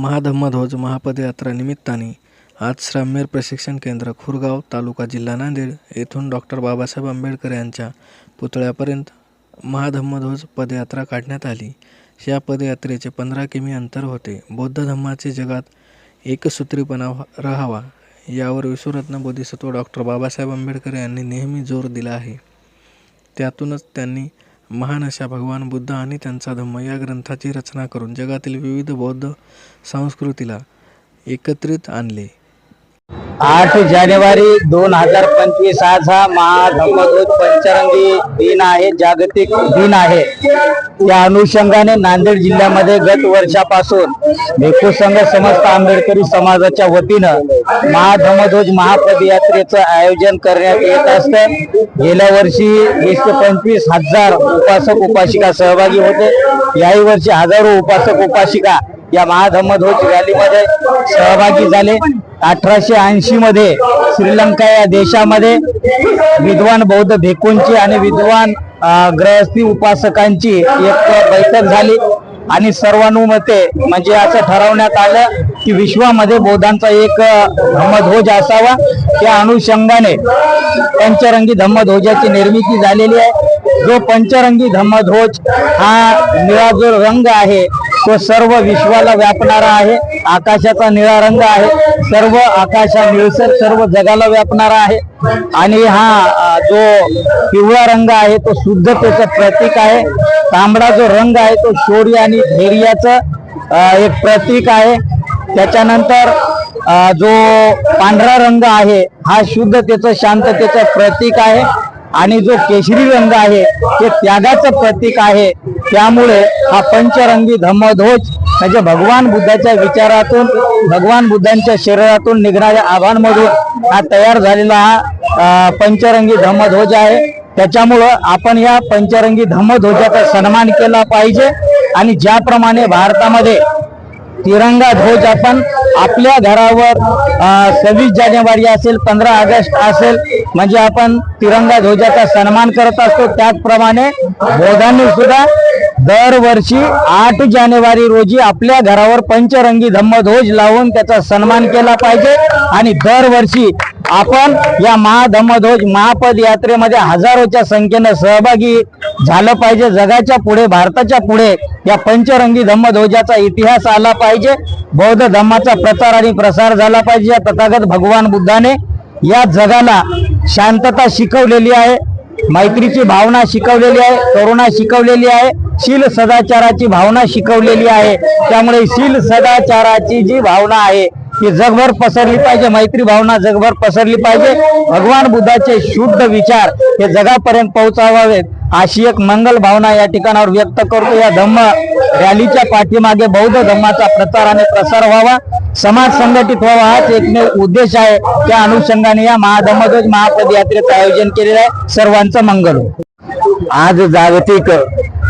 महाधम्मध्वज महापदयात्रा निमित्ताने आज श्राम्य प्रशिक्षण केंद्र खुरगाव तालुका जिल्हा नांदेड येथून डॉक्टर बाबासाहेब आंबेडकर यांच्या पुतळ्यापर्यंत महाधम्मध्वज पदयात्रा काढण्यात आली. या पदयात्रेचे पंधरा किमी अंतर होते. बौद्ध धम्माचे जगात एकसूत्रीपणा राहावा यावर विश्वरत्न बोधिसत्व डॉक्टर बाबासाहेब आंबेडकर यांनी नेहमी जोर दिला आहे. त्यातूनच त्यांनी महान अशा भगवान बुद्ध आणि त्यांचा धम्म या ग्रंथाची रचना करून जगातील विविध बौद्ध संस्कृतीला एकत्रित आणले. आठ जानेवारी दोन हजार पंचवीस आज हा महाधम्मध्वज पंचरंगी दिन आहे जागतिक दिन आहे. त्या अनुषंगाने नांदेड जिल्ह्यामध्ये गत वर्षापासून भिक्खू संघ समस्त आंबेडकरी समाजाच्या वतीनं महाधम्मध्वज महापदयात्रेचं आयोजन करण्यात येत असतं. गेल्या वर्षी वीस ते पंचवीस हजार उपासक उपासिका सहभागी होते. याही वर्षी हजारो उपासक उपासिका या महाधम्मध्वज रॅलीमध्ये सहभागी झाले. अठराशे ऐंशी मध्ये श्रीलंका या देशामध्ये विद्वान बौद्ध भिक्खूंची आणि विद्वान ग्रहस्थी उपासकांची एक बैठक झाली. आणि सर्वानुमते म्हणजे असं ठरवण्यात आलं की विश्वामध्ये बौद्धांचा एक धम्मध्वज असावा त्या अनुषंगाने पंचरंगी धम्मध्वजाची निर्मिती झालेली आहे. जो पंचरंगी धम्मध्वज हा निळा जो रंग आहे तो सर्व विश्वाला व्यापणारा आहे. आकाशाचा निळा रंग आहे. सर्व आकाशा निळसर सर्व जगाला व्यापणारा आहे. आणि हा जो पिवळा रंग आहे तो शुद्धतेचं प्रतीक आहे. तांबडा जो रंग आहे तो शौर्य आणि धैर्याचं एक प्रतीक आहे. त्याच्यानंतर जो पांढरा रंग आहे हा शुद्धतेचं शांततेचं प्रतीक आहे. आणि जो केशरी रंग आहे ते त्यागाचं प्रतीक आहे. त्यामुळे हा पंचरंगी धम्मध्वज म्हणजे भगवान बुद्धाच्या विचारातून भगवान बुद्धांच्या शरीरातून निघणाऱ्या आव्हानमधून हा तयार झालेला हा पंचरंगी धम्मध्वज आहे. त्याच्यामुळं आपण या पंचरंगी धम्मध्वजाचा सन्मान केला पाहिजे. आणि ज्याप्रमाणे भारतामध्ये तिरंगा ध्वज आपण आपल्या घरावर सव्वीस जानेवारी असेल पंधरा ऑगस्ट असेल म्हणजे आपण तिरंगा ध्वजाचा सन्मान करत असतो. त्याचप्रमाणे बोधांनी सुद्धा दरवर्षी आठ जानेवारी रोजी आपल्या घरावर पंचरंगी धम्मध्वज लावून त्याचा सन्मान केला पाहिजे. आणि दरवर्षी आपण या महाधमध्वज महापद यात्रेमध्ये हजारोच्या संख्येनं सहभागी झालं पाहिजे. जगाच्या पुढे भारताच्या पुढे या पंचरंगी धम्मध्वजाचा इतिहास आला पाहिजे. बौद्ध धम्माचा प्रचार आणि प्रसार झाला पाहिजे. या तथागत भगवान बुद्धाने या जगाला शांतता शिकवलेली आहे मैत्रीची भावना शिकवलेली आहे करुणा शिकवलेली आहे शील सदाचाराची भावना शिकवलेली आहे. त्यामुळे शील सदाचाराची जी भावना आहे ही जगभर पसरली पाहिजे मैत्री भावना जगभर पसरली पाहिजे. भगवान बुद्धाचे शुद्ध विचार हे जगापर्यंत पोहोचावावेत. अशी एक मंगल भावना या ठिकाणावर व्यक्त करतो. या धम्म रॅलीच्या पाठीमागे बौद्ध धम्माचा प्रचार आणि प्रसार व्हावा. समाज संघटित व्हावा हाच एकमेव उद्देश आहे. त्या अनुषंगाने या महाधम्मध्वज महापदयात्रेचं आयोजन केलेलं आहे. सर्वांचं मंगल हो. आज जागतिक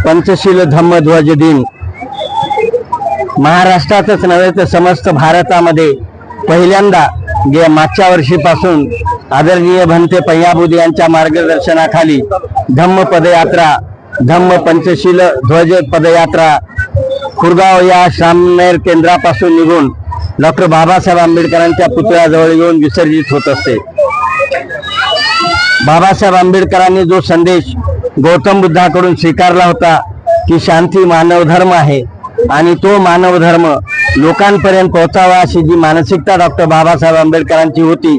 पंचशील धम्मध्वज दिन. महाराष्ट्रातच नव्हे तर समस्त भारतामध्ये पहिल्यांदा गे मागच्या वर्षीपासून आदरणीय भंते पय्याबुद्ध यांच्या मार्गदर्शनाखाली धम्म पदयात्रा धम्म पंचशील ध्वज पदयात्रा खुरगाव या श्रामनेर केंद्रापासून निघून डॉक्टर बाबासाहेब आंबेडकरांच्या पुतळ्याजवळ येऊन विसर्जित होत असते. बाबासाहेब आंबेडकरांनी जो संदेश गौतम बुद्धाकडून स्वीकारला होता की शांती मानवधर्म आहे. आणि तो मानव धर्म लोकांपर्यंत पोहोचावा अशी जी मानसिकता डॉक्टर बाबासाहेब आंबेडकरांची होती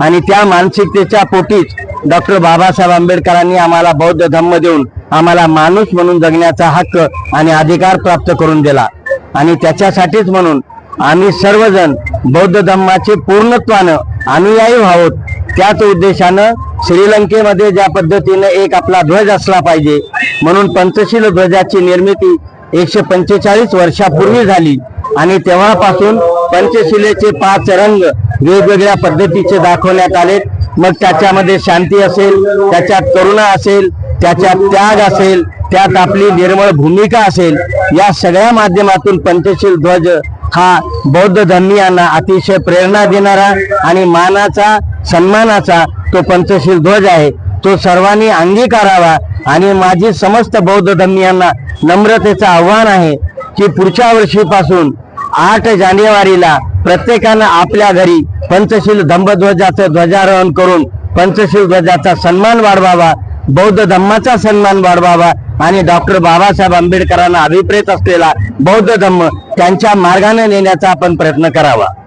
आणि त्या मानसिकतेच्या पोटीच डॉक्टर बाबासाहेब आंबेडकरांनी आम्हाला बौद्ध धम्म देऊन आम्हाला माणूस म्हणून जगण्याचा हक्क आणि अधिकार प्राप्त करून दिला. आणि त्याच्यासाठीच म्हणून आम्ही सर्वजण बौद्ध धम्माचे पूर्णत्वानं अनुयायी आहोत. त्याच उद्देशानं श्रीलंकेमध्ये ज्या पद्धतीनं एक आपला ध्वज असला पाहिजे म्हणून पंचशील ध्वजाची निर्मिती एकशे पंचेचाळीस वर्षापूर्वी झाली. आणि तेव्हापासून पंचशिलेचे पाच रंग वेगवेगळ्या पद्धतीचे दाखवण्यात आले मग त्याच्यामध्ये शांती असेल त्याच्यात करुणा असेल त्याच्यात त्याग असेल त्यात आपली निर्मळ भूमिका असेल. या सगळ्या माध्यमातून पंचशील ध्वज हा बौद्ध धर्मीयांना अतिशय प्रेरणा देणारा आणि मानाचा सन्मानाचा तो पंचशील ध्वज आहे. तो सर्वांनी अंगीकारावा आणि माझी समस्त बौद्ध धर्मीयांना नम्रतेचं आव्हान आहे की पुढच्या वर्षीपासून आठ जानेवारीला प्रत्येकानं आपल्या घरी पंचशील धम्मध्वजाचं ध्वजारोहण करून पंचशील ध्वजाचा सन्मान वाढवावा बौद्ध धम्माचा सन्मान वाढवावा आणि डॉक्टर बाबासाहेब आंबेडकरांना अभिप्रेत असलेला बौद्ध धम्म त्यांच्या मार्गाने नेण्याचा आपण प्रयत्न करावा.